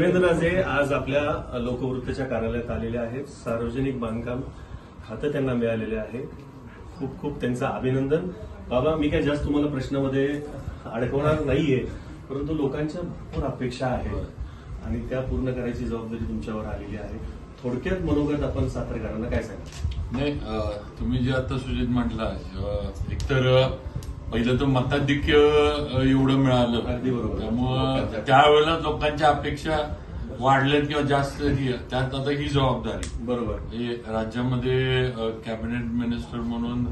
शिवेंद्रराजे आज आपल्या लोकवृत्तच्या कार्यालयात आलेले आहेत. सार्वजनिक बांधकाम खातं त्यांना मिळालेले आहे. खूप खूप त्यांचं अभिनंदन. बाबा मी काय जास्त तुम्हाला प्रश्नामध्ये अडकवणार नाहीये परंतु लोकांच्या भरपूर अपेक्षा आहेत आणि त्या पूर्ण करायची जबाबदारी तुमच्यावर आलेली आहे. थोडक्यात मनोगत आपण सातारकरांना काय सांगा नाही तुम्ही जे आता सुजित म्हटला एकतर पहिलं तर मताधिक्य एवढं मिळालं. अगदी बरोबर. त्यामुळं त्यावेळेला लोकांच्या अपेक्षा वाढल्यात किंवा जास्त ही- त्यात आता ही जबाबदारी. बरोबर. हे राज्यामध्ये कॅबिनेट मिनिस्टर म्हणून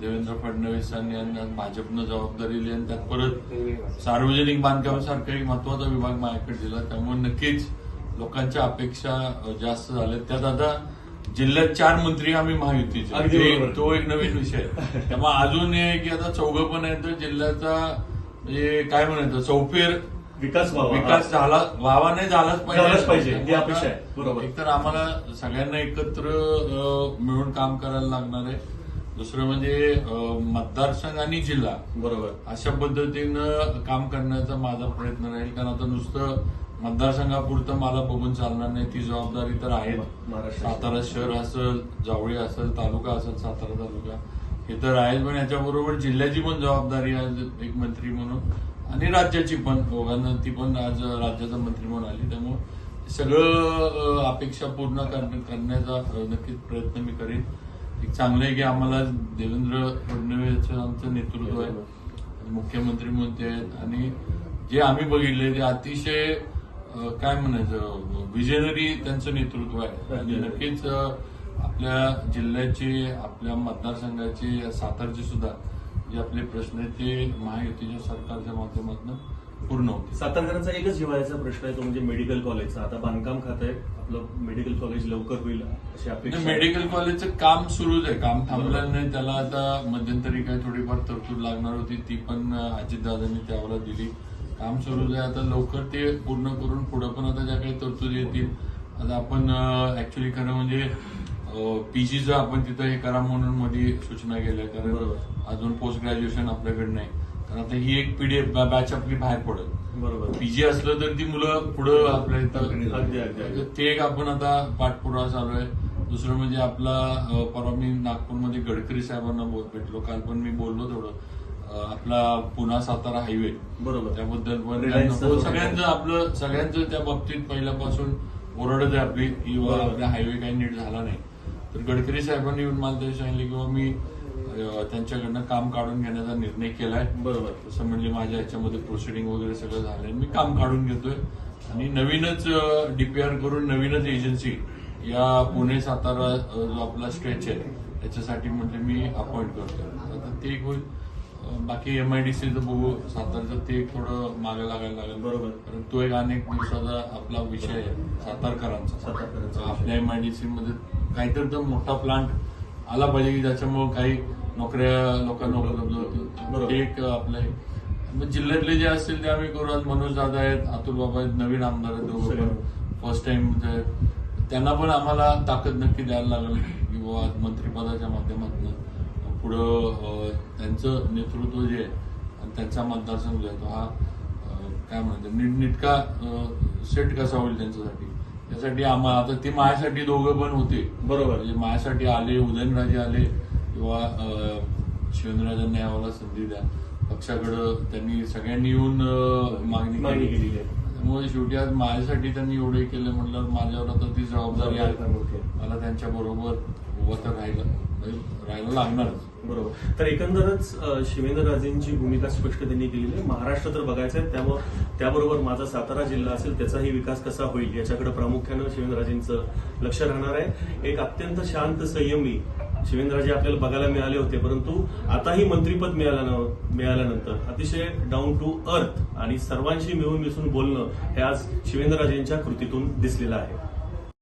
देवेंद्र फडणवीसांनी आणि भाजपनं जबाबदारी दिली आणि त्यात परत सार्वजनिक बांधकामासारखा एक महत्त्वाचा विभाग माझ्याकडे दिला. त्यामुळे नक्कीच लोकांच्या अपेक्षा जास्त झाल्या त्यात आता जिल्ह्यात चार मंत्री आम्ही महायुतीचे. ते- एक नवीन विषय. आहे. त्यामुळे अजून हे की आता चौघं पण आहेत तर जिल्ह्याचा म्हणजे काय म्हणायचं चौफेर विकास व्हावा. विकास झाला व्हावा नाही झालाच पाहिजे. आहे. बरोबर. एकतर आम्हाला सगळ्यांना एकत्र मिळून काम करायला लागणार आहे. दुसरं म्हणजे मतदारसंघ आणि जिल्हा. बरोबर. अशा पद्धतीनं काम करण्याचा माझा प्रयत्न राहील कारण आता नुसतं मतदारसंघापुरतं मला बघून चालणार नाही. ती जबाबदारी तर आहे. सातारा शहर असेल जावळी असेल तालुका असेल सातारा तालुका. हे तर आहेच पण याच्याबरोबर जिल्ह्याची पण जबाबदारी आहे एक मंत्री म्हणून आणि राज्याची पण. दोघांना ती पण आज राज्याचा मंत्री म्हणून आली. त्यामुळे सगळं अपेक्षा पूर्ण करण्या- करण्याचा नक्कीच प्रयत्न मी करेन. एक चांगलं आहे की आम्हाला देवेंद्र फडणवीस आमचं नेतृत्व आहे. मुख्यमंत्री म्हणते आहेत. आणि जे आम्ही बघितले ते अतिशय काय म्हणायचं? विजनरी त्यांचं नेतृत्व आहे. आणि नक्कीच अ, आपल्या जिल्ह्याचे आपल्या मतदारसंघाचे सातारचे सुद्धा जे आपले प्रश्न आहेत ते महायुतीच्या सरकारच्या माध्यमातून पूर्ण होतील. सातारकरांचा एकच जिव्हाळ्याचा प्रश्न आहे तो म्हणजे मेडिकल कॉलेजचा. आता बांधकाम खात आहे आपलं मेडिकल कॉलेज लवकर होईल अशी अपेक्षा आहे. मेडिकल कॉलेजचं काम सुरूच आहे. काम थांबलेलं नाही त्याला आता मध्यंतरी काय थोडीफार तरतूद लागणार होती ती पण अजितदादांनी त्यावेळेला दिली. काम सुरूच आहे आता लवकर ते पूर्ण करून पुढे पण आता ज्या काही तरतुदी येतील आता आपण ऍक्च्युली खरं म्हणजे पीजीचं आपण तिथं हे करा म्हणून मध्ये सूचना केल्या. कारण. अजून पोस्ट ग्रॅज्युएशन आपल्याकडे नाही. कारण आता ही एक पिढी बॅच आपली बाहेर पडत बरोबर. पीजी असलं तर ती मुलं पुढं आपल्या इथं. ते एक आपण आता पाठपुरावा चालू आहे. दुसरं म्हणजे आपला परवा मी नागपूरमध्ये गडकरी साहेबांना भेटलो. काल पण मी बोललो थोडं आपला पुणा सातारा हायवे. बरोबर. त्याबद्दल पण हो, सगळ्यांचं आपलं सगळ्यांचं त्या बाबतीत पहिल्यापासून ओरडच आहे आपली की बुवा बरोबर. आपला हायवे काही नीट झाला नाही. तर गडकरी साहेबांनी येऊन मला सांगितले किंवा मी त्यांच्याकडनं काम काढून घेण्याचा निर्णय केलाय. बरोबर. तसं म्हणजे माझ्या ह्याच्यामध्ये प्रोसिडिंग वगैरे सगळं झालंय. मी काम काढून घेतोय. आणि नवीनच डीपीआर करून नवीनच एजन्सी या पुणे सातारा जो आपला स्ट्रेच आहे त्याच्यासाठी म्हणजे मी अपॉइंट करतोय. आता ते होईल. बाकी एम आय डी सीचं बघू सातारचं ते थोडं मागे लागायला लागेल बरोबर. कारण तो एक अनेक दिवसाचा आपला विषय आहे सातारकरांचा सातारकरांचा. आपल्या एम आय डी सी मध्ये काहीतरी तर मोठा प्लांट आला पाहिजे की ज्याच्यामुळे काही नोकऱ्या लोकांना उपलब्ध होतील एक आपलं. मग जिल्ह्यातले जे असतील ते आम्ही करू आज मनोज दादा आहेत अतुल बाबा आहेत नवीन आमदार आहेत दोघं सगळे. पण फर्स्ट टाइम त्यांना पण आम्हाला ताकद नक्की द्यायला लागेल की बाबा मंत्रिपदाच्या माध्यमातून पुढं त्यांचं नेतृत्व जे आहे आणि त्यांचा मतदारसंघ जो आहे तो हा काय म्हणतात नीटनेटका सेट कसा होईल त्यांच्यासाठी? त्यासाठी आम्हाला आता ते माझ्यासाठी दोघं पण होते. बरोबर. म्हणजे माझ्यासाठी आले उदयनराजे आले किंवा शिवेंद्रराजांना यावाला संधी द्या. पक्षाकडं त्यांनी सगळ्यांनी येऊन मागणी केली. आहे. त्यामुळे शेवटी आज माझ्यासाठी त्यांनी एवढे केले म्हटल्यावर माझ्यावर आता ती जबाबदारी आहे. मला त्यांच्या बरोबर उभं तर राहिलं राहायला लागणारच. बरोबर. तर एकंदरच शिवेंद्रराजेंची भूमिका स्पष्ट त्यांनी केलेली आहे. महाराष्ट्र तर बघायचं आहे त्यामुळे त्याबरोबर माझा सातारा जिल्हा असेल त्याचाही विकास कसा होईल याच्याकडे प्रामुख्यानं शिवेंद्रराजेंचं लक्ष राहणार आहे. एक अत्यंत शांत संयमी शिवेंद्रराजे आपल्याला बघायला मिळाले होते परंतु आताही मंत्रीपद मिळाल्यानं मिळाल्यानंतर अतिशय डाऊन टू अर्थ आणि सर्वांशी मिळून मिसळून बोलणं हे आज शिवेंद्रराजेंच्या कृतीतून दिसलेलं आहे.